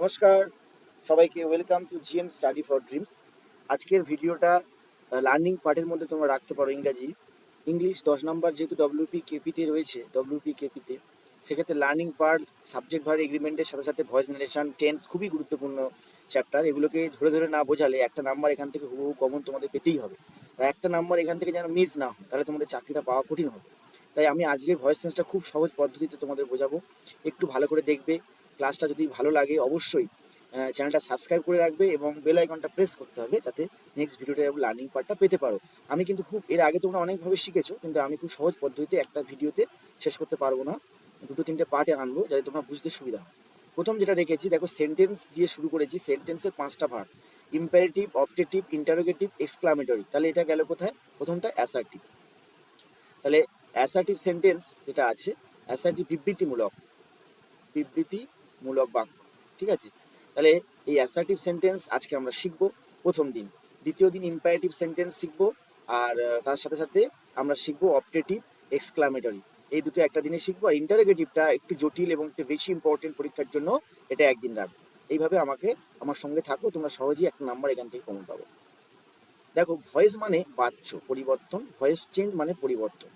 নমস্কার, সবাইকে welcome to GM study for dreams. আজকের ভিডিওটা লার্নিং পার্টের মধ্যে তোমরা রাখতে পারো ইংরাজি। ইংলিশ দশ নম্বর যেহেতু ডব্লিউপি কেপিতে রয়েছে ডব্লিউপি কেপিতে সেক্ষেত্রে লার্নিং পার্ট, সাবজেক্ট ভার এগ্রিমেন্টের সাথে সাথে ভয়েস জেনারেশন টেন্স খুবই গুরুত্বপূর্ণ চ্যাপ্টার। এগুলোকে ধরে ধরে না বোঝালে একটা নাম্বার এখান থেকে হুবহু কমন তোমাদের পেতেই হবে। আর একটা নাম্বার এখান থেকে যেন মিস না হয়, তাহলে তোমাদের চাকরিটা পাওয়া কঠিন হবে। তাই আমি আজকের ভয়েস চেঞ্জটা খুব সহজ পদ্ধতিতে তোমাদের বোঝাবো। একটু ভালো করে দেখবে ক্লাসটা যদি ভালো লাগে অবশ্যই চ্যানেলটা সাবস্ক্রাইব করে রাখবে এবং বেল আইকনটা প্রেস করতে হবে যাতে নেক্সট ভিডিওতে লার্নিং পার্টটা পেতে পারো। আমি কিন্তু খুব, এর আগে তোমরা অনেকভাবে শিখেছো, কিন্তু আমি খুব সহজ পদ্ধতিতে একটা ভিডিওতে শেষ করতে পারব না। দুটো তিনটে পার্টে আনব, যাতে তোমরা বুঝতে সুবিধা হয়। প্রথম যেটা রেখেছি দেখো সেন্টেন্স দিয়ে শুরু করেছি সেন্টেন্সের পাঁচটা ভাগ। ইম্পারেটিভ অবজেক্টিভ ইন্টারোগেটিভ এক্সক্লামেটরি তাহলে এটা গেল কোথায়? প্রথমটা অ্যাসার্টিভ তাহলে অ্যাসার্টিভ সেন্টেন্স যেটা আছে অ্যাসার্টিভ বিবৃতিমূলক। বিবৃতিমূলক বাক্য, ঠিক আছে? তাহলে এই অ্যাসার্টিভ সেন্টেন্স আজকে আমরা শিখব প্রথম দিন। দ্বিতীয় দিন ইম্পারেটিভ সেন্টেন্স শিখব, আর তার সাথে সাথে আমরা শিখব অপটেটিভ এক্সক্লামেটরি এই দুটো একটা দিনে শিখব, আর ইন্টারোগেটিভটা একটু জটিল এবং একটু বেশি ইম্পর্টেন্ট পরীক্ষার জন্য এটা একদিন রাখব। এইভাবে আমাকে, আমার সঙ্গে থাকো, তোমরা সহজেই একটা নাম্বার এখান থেকে কমন পাবো। দেখো ভয়েস মানে বাচ্য, পরিবর্তন। ভয়েস চেঞ্জ মানে পরিবর্তন।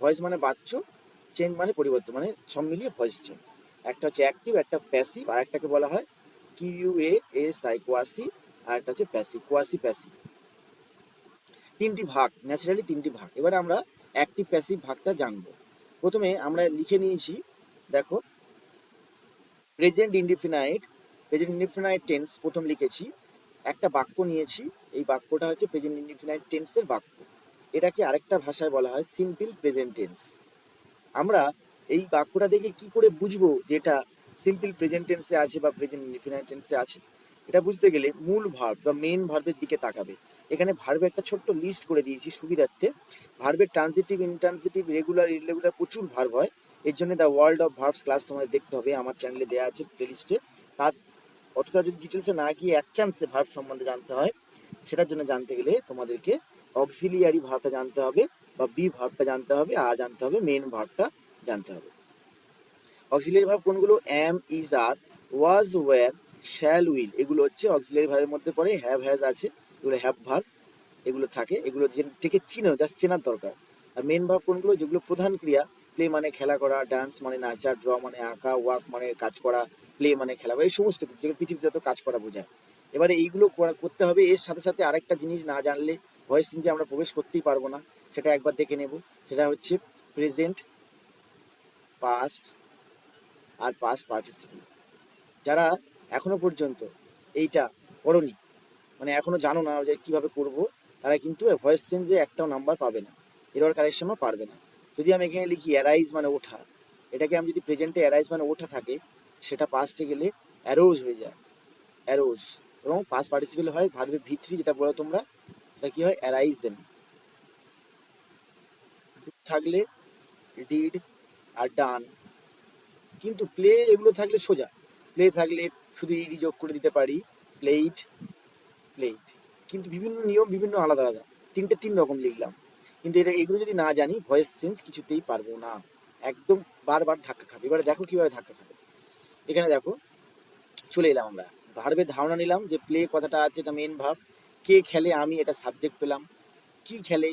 ভয়েস মানে বাচ্য চেঞ্জ মানে পরিবর্তন মানে সব মিলিয়ে ভয়েস চেঞ্জ একটা হচ্ছে অ্যাক্টিভ একটা প্যাসিভ আর একটাকে বলা হয় Q A S I quasi আর একটা হচ্ছে প্যাসিভ কোয়াসি প্যাসিভ তিনটি ভাগ ন্যাচারালি তিনটি ভাগ। এবারে আমরা অ্যাক্টিভ প্যাসিভ ভাগটা জানব। প্রথমে আমরা লিখে নিয়েছি, দেখো present indefinite present indefinite tense প্রথম লিখেছি, একটা বাক্য নিয়েছি, এই বাক্যটা হচ্ছে প্রেজেন্ট ইন্ডিফিনাইট টেন্সের বাক্য। এটাকে আরেকটা ভাষায় বলা হয় সিম্পল প্রেজেন্ট টেন্স আমরা এই বাক্যটা দেখে কি করে বুঝব যে এটা সিম্পল প্রেজেন্ট টেন্সে আছে বা প্রেজেন্ট ইনডিফিনাইট টেন্সে আছে? এটা বুঝতে গেলে মূল ভার্ব বা মেন ভার্বের দিকে তাকাবে। এখানে ভার্বের একটা ছোট্ট লিস্ট করে দিয়েছি সুবিধার্থে। ভার্বের ট্রানজিটিভ ইনট্রানজিটিভ রেগুলার ইরেগুলার প্রচুর ভার্ব হয়। এর জন্য the world of verbs class তোমাদের দেখতে হবে। আমার চ্যানেলে দেওয়া আছে প্লেলিস্টে তার অতটা যদি ডিটেলসে না গিয়ে এক চান্সে ভার্ব সম্বন্ধে জানতে হয়, সেটার জন্য জানতে গেলে তোমাদেরকে অক্সিলিয়ারি ভার্বটা জানতে হবে বা বি ভার্বটা জানতে হবে আর জানতে হবে মেন ভার্বটা জানতে হবে। অক্সিলিয়ারি ভার্ব কোনগুলো? Am is are was were shall will এগুলো হচ্ছে অক্সিলিয়ারি ভার্বের মধ্যে পড়ে হ্যাভ হ্যাজ আছে। এগুলো হ্যাভ ভার্ব এগুলো থাকে। এগুলো থেকে চিনো জাস্ট চেনার দরকার। আর মেন ভার্ব কোনগুলো? যেগুলো প্রধান ক্রিয়া। প্লে মানে খেলা করা ডান্স মানে নাচা ড্র মানে আঁকা ওয়াক মানে কাজ করা প্লে মানে খেলা করা, এই সমস্ত কিছু, যেগুলো পৃথিবীতে যত কাজ করা বোঝায়। এবারে এইগুলো করতে হবে। এর সাথে সাথে আরেকটা জিনিস না জানলে ভয়েস চেঞ্জে আমরা প্রবেশ করতেই পারব না। সেটা একবার দেখে নেব। সেটা হচ্ছে প্রেজেন্ট পাস্ট আর পাস্ট পার্টিসিপেন্ট যারা এখনও পর্যন্ত এইটা করনি মানে এখনও জানো না যে কীভাবে করব, তারা কিন্তু ভয়েস চেঞ্জে একটাও নাম্বার পাবে না এরর কারেকশনও পারবে না। যদি আমি এখানে লিখি অ্যারাইজ মানে ওঠা, এটাকে আমি যদি প্রেজেন্টে অ্যারাইজ মানে ওঠা থাকে, সেটা পাস্টে গেলে অ্যারোজ হয়ে যায় অ্যারোজ এবং পাস পার্টিসিপেল হয় ভার্বের ভিত্রি যেটা বলো তোমরা, এটা কি হয়? অ্যারাইজেন থাকলে ডিড আর ডান। কিন্তু প্লে এগুলো থাকলে সোজা। প্লে থাকলে শুধু ইডি যোগ করে দিতে পারি। প্লেট প্লেট কিন্তু বিভিন্ন নিয়ম বিভিন্ন আলাদা আলাদা। তিনটে তিন রকম লিখলাম। কিন্তু এটা এগুলো যদি না জানি ভয়েস চেঞ্জ কিছুতেই পারব না। একদম বারবার ধাক্কা খাবে। এবারে দেখো কীভাবে ধাক্কা খাবে। এখানে দেখো, চলে এলাম আমরা। ভার্বের ধারণা নিলাম যে প্লে কথাটা আছে, এটা মেন ভাব কে খেলে আমি এটা সাবজেক্ট পেলাম। কি খেলে?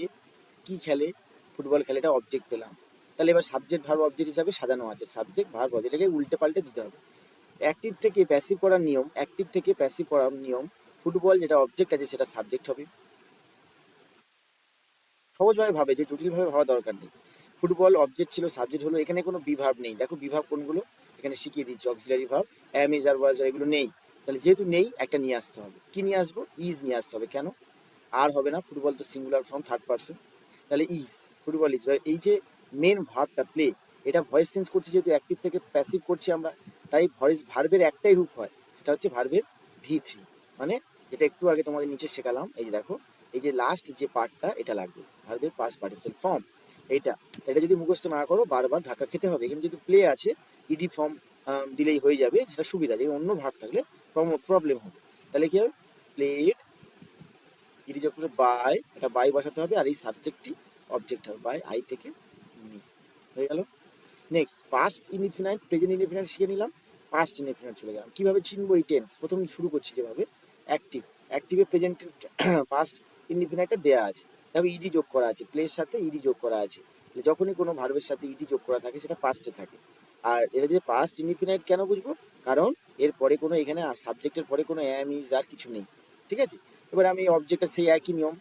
কি খেলে? ফুটবল খেলে এটা অবজেক্ট পেলাম। তাহলে এবার সাবজেক্ট ভার্ব অবজেক্ট হিসাবে সাজানো আছে। সাবজেক্ট ভার্ব অবজেক্ট এটাকে উল্টে পাল্টে দিতে হবে। অ্যাক্টিভ থেকে প্যাসিভ করার নিয়ম অ্যাক্টিভ থেকে প্যাসিভ করার নিয়ম ফুটবল যেটা অবজেক্ট আছে সেটা সাবজেক্ট হবে। সহজভাবে ভাবে যে জটিলভাবে ভাবা দরকার নেই। ফুটবল অবজেক্ট ছিল সাবজেক্ট হলো, এখানে কোনো বিভাব নেই। দেখো বিভাব কোনগুলো? এখানে শিখিয়ে দিচ্ছি অক্সিলারি ভাব অ্যাম ইজ আর ওয়াজ এগুলো নেই। তাহলে যেহেতু নেই, একটা নিয়ে আসতে হবে। কি নিয়ে আসব? ইজ নিয়ে আসতে হবে। কেন? আর হবে না ফুটবল তো সিঙ্গুলার ফর্ম থার্ড পার্সন তাহলে ইজ ফুটবল ইজ এই যে মেন ভার্বটা প্লে এটা ভয়েস চেঞ্জ করছি যেহেতু অ্যাক্টিভ থেকে প্যাসিভ করছি আমরা, তাই ভয়েস ভার্বের একটাই রূপ হয়, সেটা হচ্ছে ভার্বের ভি থ্রি মানে যেটা একটু আগে তোমাদের নিচে শেখালাম, এই যে দেখো, এই যে লাস্ট যে পার্টটা এটা লাগবে ভার্বের পাস পার্টিসিপেল ফর্ম এইটা, এটা যদি মুখস্থ না করো, বারবার ধাক্কা খেতে হবে। এখানে যদি প্লে আছে ইডি ফর্ম দিলেই হয়ে যাবে, সেটা সুবিধা, যদি অন্য ভার্ব থাকলে প্রবলেম হবে। তাহলে কি হবে প্লেট ইডি করে বাই এটা বাই বসাতে হবে, আর এই সাবজেক্টটি অবজেক্ট হবে বাই আই থেকে হয়ে গেল। Next past indefinite present indefinite শিখে নিলাম। পাস্ট ইনডিফিনাইট চলে গেলাম। কীভাবে চিনবো এই টেন্স প্রথম শুরু করছি যেভাবে। অ্যাক্টিভ অ্যাক্টিভে প্রেজেন্ট পাস্ট ইনডিফিনাইটটা দেওয়া আছে। তবে ইডি যোগ করা আছে। প্লের সাথে ইডি যোগ করা আছে। যখনই কোনো ভার্বের সাথে ইডি যোগ করা থাকে, সেটা পাস্টে থাকে। আর এটা যে পাস্ট ইনডিফিনাইট কেন বুঝব? কারণ এর পরে কোনো এখানে সাবজেক্টের পরে কোনো অ্যাম ইজ আর কিছু নেই। ঠিক আছে? এবার আমি অবজেক্টটা সেই একই নিয়ম।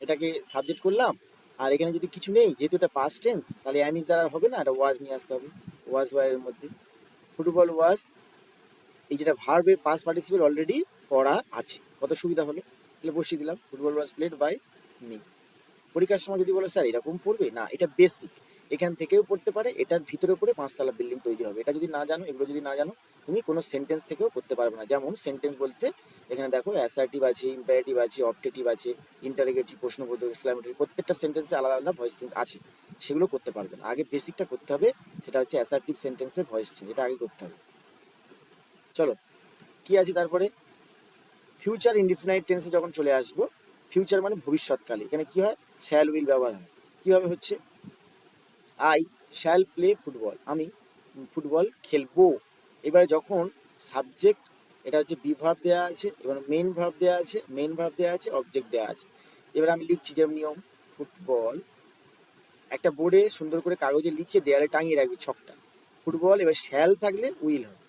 এটাকে সাবজেক্ট করলাম। আর এখানে যদি কিছু নেই, যেহেতু এটা পাস্ট টেন্স তাহলে এম ইজ আর হবে না, এটা ওয়াজ নিয়ে আসতে হবে। ওয়াজ ওয়ার মধ্যে। ফুটবল ওয়াজ এই যেটা ভার্বের পাস পার্টিসিপেল অলরেডি পড়া আছে। কত সুবিধা হলো? তাহলে বসিয়ে দিলাম। Football was played by me পরীক্ষার সময় যদি বলো, স্যার, এরকম পড়বে? না, এটা বেসিক এখান থেকেও পড়তে পারে, এটার ভিতরে পড়ে পাঁচতলা বিল্ডিং তৈরি হবে। এটা যদি না জানো, এগুলো যদি না জানো, তুমি কোনো সেন্টেন্স থেকেও করতে পারবে না। যেমন সেন্টেন্স বলতে এখানে দেখো অ্যাসার্টিভ আছে ইম্পারেটিভ আছে অপটেটিভ আছে ইন্টারোগেটিভ প্রশ্নবোধক এক্সক্লামেটরি প্রত্যেকটা সেন্টেন্সে আলাদা আলাদা ভয়েস চেঞ্জ আছে। সেগুলো করতে পারবে না। আগে বেসিকটা করতে হবে, সেটা হচ্ছে অ্যাসার্টিভ সেন্টেন্সের ভয়েস চেঞ্জ এটা আগে করতে হবে। চলো, কি আছে তারপরে? ফিউচার ইনডিফিনাইট টেন্সে যখন চলে আসব ফিউচার মানে ভবিষ্যৎকালে, এখানে কি হয়? শ্যাল উইল ব্যবহার হয়। কীভাবে হচ্ছে? আই শ্যাল প্লে ফুটবল আমি ফুটবল খেলব। এবারে যখন সাবজেক্ট এটা হচ্ছে বি ভার্ব দেওয়া আছে, এবার মেন ভার্ব দেওয়া আছে মেন ভার্ব দেওয়া আছে অবজেক্ট দেওয়া আছে। এবার আমি লিখছি যেমন নিয়ম, ফুটবল। একটা বোর্ডে সুন্দর করে কাগজে লিখে দেয়ালে টাঙিয়ে রাখবি ছকটা। ফুটবল, এবার শ্যাল থাকলে উইল হবে।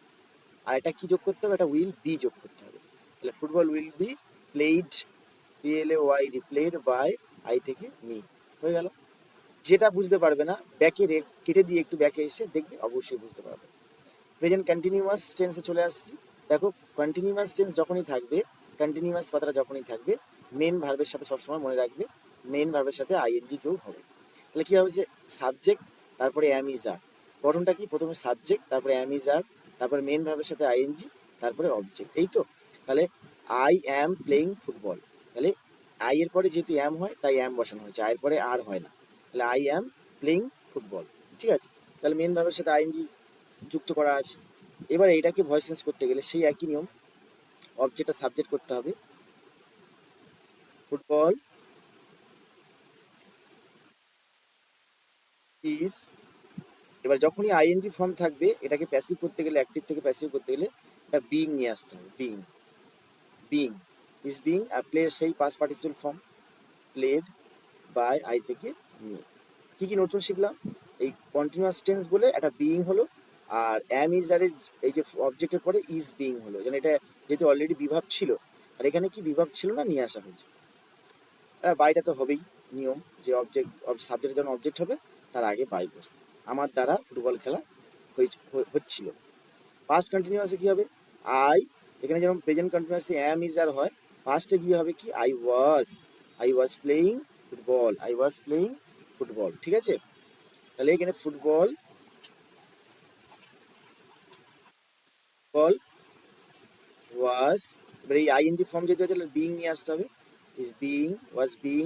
আর এটা কি যোগ করতে হবে? এটা উইল বি যোগ করতে হবে। তাহলে football will be played PLA Y played by I থেকে মি হয়ে গেল। যেটা বুঝতে পারবে না, ব্যাকে কেটে দিয়ে একটু ব্যাকে এসে দেখবে, অবশ্যই বুঝতে পারবে। প্রেজেন্ট কন্টিনিউয়াস টেন্সে চলে আসছি। দেখো কন্টিনিউয়াস টেন্স যখনই থাকবে কন্টিনিউয়াস কথাটা যখনই থাকবে মেন ভার্বের সাথে সবসময় মনে রাখবে মেন ভার্বের সাথে আইএনজি যোগ হবে। তাহলে কি হবে যে সাবজেক্ট তারপরে অ্যাম ইজ আর গঠনটা কি? প্রথমে সাবজেক্ট তারপরে অ্যাম ইজ আর তারপরে মেন ভার্বের সাথে আইএনজি তারপরে অবজেক্ট এই তো? তাহলে আই অ্যাম প্লেইং ফুটবল তাহলে আই এর পরে যেহেতু অ্যাম হয়, তাই অ্যাম বসানো হয়েছে। আয়ের পরে আর হয় না। তাহলে আই অ্যাম প্লেইং ফুটবল ঠিক আছে? তাহলে মেন ভার্বের সাথে আইএনজি যুক্ত করা আছে। এবার এইটাকে ভয়েস চেঞ্জ করতে গেলে সেই একই নিয়ম অবজেক্টটা সাবজেক্ট করতে হবে। ফুটবল ইজ এবার যখনই আইএনজি ফর্ম থাকবে, এটাকে প্যাসিভ করতে গেলে অ্যাক্টিভ থেকে প্যাসিভ করতে গেলে এটা বিং নিয়ে আসতে হবে বিং বিং ইজ বিং প্লের সেই past participle form played by I থেকে মি কী কি নতুন শিখলাম? এই কন্টিনিউয়াস টেন্স বলে একটা বিং হলো আর অ্যাম ইজ আর এই যে অবজেক্টের পরে ইজ বিং হলো, যেন এটা যেহেতু অলরেডি বিভাব ছিল, আর এখানে কি বিভাব ছিল না, নিয়ে আসা হয়েছে। আর বাইটা তো হবেই, নিয়ম, যে অবজেক্ট সাবজেক্ট যখন অবজেক্ট হবে, তার আগে বাই বসবে। আমার দ্বারা ফুটবল খেলা হচ্ছিল। পাস্ট কন্টিনিউয়াসে কি হবে? আই এখানে যেমন প্রেজেন্ট কন্টিনিউয়াসে অ্যাম ইজ আর হয় পাস্টে গিয়ে হবে কি? I was I was playing football I was playing football ঠিক আছে? তাহলে এখানে ফুটবল বল ওয়াজ এবার এই আইএনজি ফর্ম যেতে হচ্ছে তাহলে বিং নিয়ে আসতে হবে। Is being was being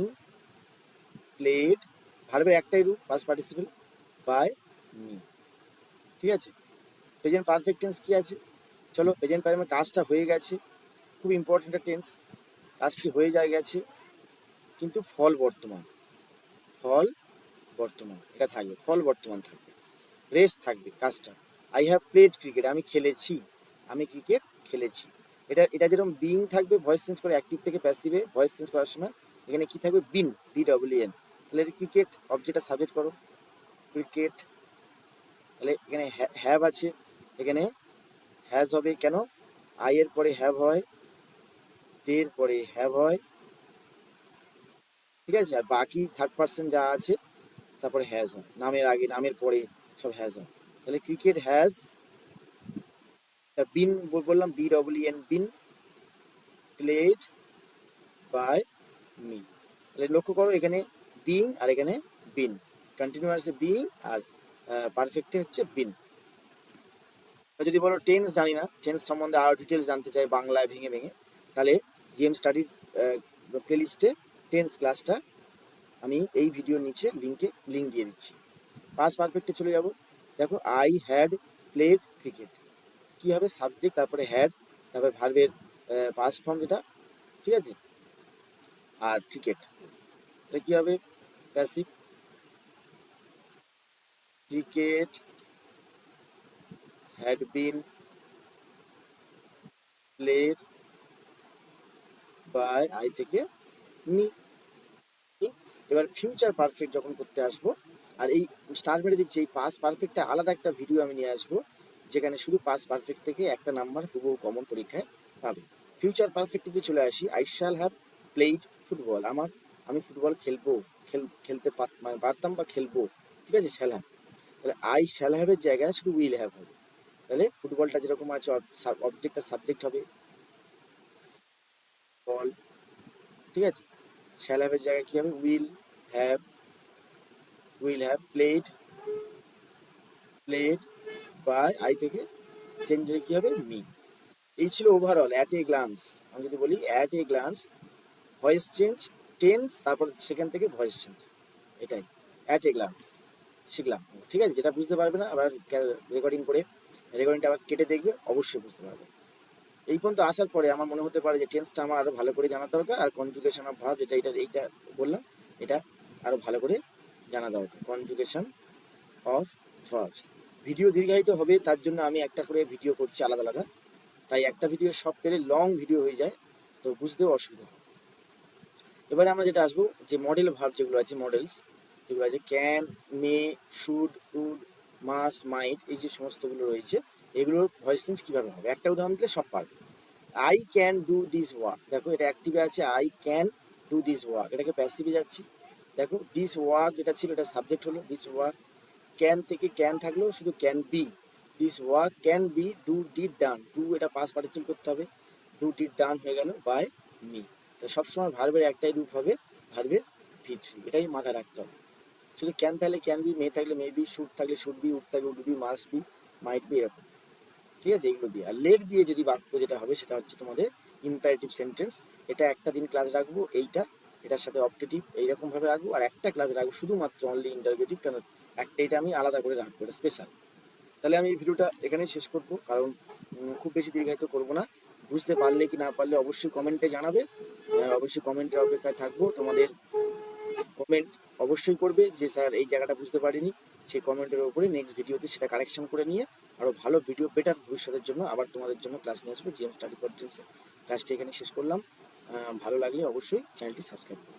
played ভার্বের একটাই রূপ পাস পার্টিসিপেল বাই মি ঠিক আছে? প্রেজেন্ট পারফেক্ট টেন্স কি আছে? চলো প্রেজেন্ট পারফেক্ট কাজটা হয়ে গেছে। খুব ইম্পর্টেন্ট টেন্স কাজটি হয়ে যায়, গেছে। কিন্তু ফল বর্তমান। ফল বর্তমান। এটা থাকবে। ফল বর্তমান থাকবে। রেস থাকবে কাজটা। আই হ্যাভ প্লেড ক্রিকেট আমি খেলেছি। আমি ক্রিকেট খেলেছি। এটা এটা যেরকম বিং থাকবে ভয়েস চেঞ্জ করে অ্যাক্টিভ থেকে প্যাসিভে ভয়েস চেঞ্জ করার সময়, এখানে কি থাকবে? বিন বি ডব্লিউ এন তাহলে ক্রিকেট অবজেক্টটা সাবজেক্ট করো। ক্রিকেট তাহলে এখানে হ্যাভ আছে। এখানে হ্যাজ হবে কেন? আই এর পরে হ্যাভ হয় দের পরে হ্যাভ হয়। ঠিক আছে? আর বাকি থার্ড পার্সন যা আছে, তারপরে হ্যাজ হয়। নামের আগে, নামের পরে সব হ্যাজ হয়। তাহলে ক্রিকেট হ্যাজ বিন বললাম B W N been played by me তাহলে লক্ষ্য করো, এখানে বিং আর এখানে বিন কন্টিনিউয়াস বিং আর পারফেক্টে হচ্ছে বিন যদি বলো টেন্স জানি না টেন্স সম্বন্ধে আরও ডিটেলস জানতে চাই বাংলায় ভেঙে ভেঙে, তাহলে জিএম স্টাডির প্লেলিস্টে টেন্স ক্লাসটা আমি এই ভিডিওর নিচে লিঙ্কে লিঙ্ক দিয়ে দিচ্ছি। পাস পারফেক্টে চলে যাব। দেখো আই হ্যাড প্লেড ক্রিকেট কি হবে সাবজেক্ট তারপরে হ্যাড তারপরে ভার্বের পাস ফর্ম যেটা, ঠিক আছে? আর ক্রিকেট এটা কি হবে? Passive cricket had been played by I থেকে মি এবার ফিউচার পারফেক্ট যখন করতে আসব, আর এই স্টার মেরে দিচ্ছি, এই পাস পারফেক্টটা আলাদা একটা ভিডিও আমি নিয়ে আসব। যেখানে শুধু পাস পারফেক্ট থেকে একটা নাম্বার হুবহু কমন পরীক্ষায় পাবে। ফিউচার পারফেক্ট যদি চলে আসি। I shall have played football আমার, আমি ফুটবল খেলব, খেল, খেলতে মানে পারতাম বা খেলব। ঠিক আছে? শ্যাল হ্যাভ তাহলে আই শ্যাল হ্যাভের জায়গায় শুধু উইল হ্যাভ হবে। তাহলে ফুটবলটা যেরকম আছে অবজেক্টটা সাবজেক্ট হবে। বল ঠিক আছে? শ্যাল হ্যাভের জায়গায় কি হবে? Will have will have played played by I থেকে চেঞ্জ হয়ে কি হবে? মি এই ছিল ওভারঅল অ্যাট এ গ্লান্স আমি যদি বলি at a glance voice change tense তারপর সেখান থেকে ভয়েস চেঞ্জ এটাই অ্যাট এ গ্লান্স শিখলাম। ঠিক আছে, যেটা বুঝতে পারবে না, আবার রেকর্ডিং করে রেকর্ডিংটা আবার কেটে দেখবে, অবশ্যই বুঝতে পারবে। এই পর্যন্ত আসার পরে আমার মনে হতে পারে যে টেন্সটা আমার আরও ভালো করে জানা দরকার, আর কনজুগেশন অফ ভার্ব যেটা এটা, এইটা বললাম, এটা আরও ভালো করে জানা দরকার। কনজুগেশন অফ ভার্বস ভিডিও দীর্ঘায়িত হবে, তার জন্য আমি একটা করে ভিডিও করছি আলাদা আলাদা। তাই একটা ভিডিও সব পেলে লং ভিডিও হয়ে যায়, তো বুঝতেও অসুবিধা হয় এবারে আমরা যেটা আসব, যে মডেল ভার্ব যেগুলো আছে মডেলস যেগুলো আছে can may should would must might এই যে সমস্তগুলো রয়েছে, এগুলোর ভয়েস চেঞ্জ কীভাবে হবে? একটা উদাহরণ দিলে সব পারবে। I can do this work দেখো, এটা অ্যাক্টিভে আছে I can do this work এটাকে প্যাসিভে যাচ্ছি। দেখো দিস ওয়ার্ক যেটা ছিল, এটা সাবজেক্ট হলো দিস ওয়ার্ক ক্যান থেকে ক্যান থাকলেও শুধু can be this work can be do did done do এটা পাস পার্টিসিপেট করতে হবে ডু ডিড ডান হয়ে গেল বাই মি তো সবসময় ভার্বের একটাই রূপ হবে ভার্বের ভি থ্রি এটাই মাথায় রাখতে হবে। শুধু ক্যান থাকলে ক্যান বি মে থাকলে মে বি শুড থাকলে শুড বি উড থাকলে would be be might be এরকম। ঠিক আছে এইগুলো দিয়ে। আর লেট দিয়ে যদি বাক্য যেটা হবে, সেটা হচ্ছে তোমাদের ইম্পারেটিভ সেন্টেন্স এটা একটা দিন ক্লাস রাখব, এইটা, এটার সাথে অপটেটিভ এইরকমভাবে রাখব। আর একটা ক্লাস রাখব, শুধুমাত্র অনলি ইন্টারগেটিভ কেন একটা এটা আমি আলাদা করে রাখব, এটা স্পেশাল তাহলে আমি এই ভিডিওটা এখানেই শেষ করব, কারণ খুব বেশি দীর্ঘায়িত করব না। বুঝতে পারলে কি না পারলে অবশ্যই কমেন্টে জানাবে অবশ্যই কমেন্টের অপেক্ষায় থাকব। তোমাদের কমেন্ট অবশ্যই করবে, যে স্যার এই জায়গাটা বুঝতে পারিনি, সেই কমেন্টের উপরে নেক্সট ভিডিওতে সেটা কারেকশন করে নিয়ে আরও ভালো ভিডিও বেটার ভবিষ্যতের জন্য আবার তোমাদের জন্য ক্লাস নিয়ে আসব জিএম স্টাডি ফর ড্রিমসে ক্লাসটি এখানে শেষ করলাম। ভালো লাগলে অবশ্যই চ্যানেলটি সাবস্ক্রাইব করবে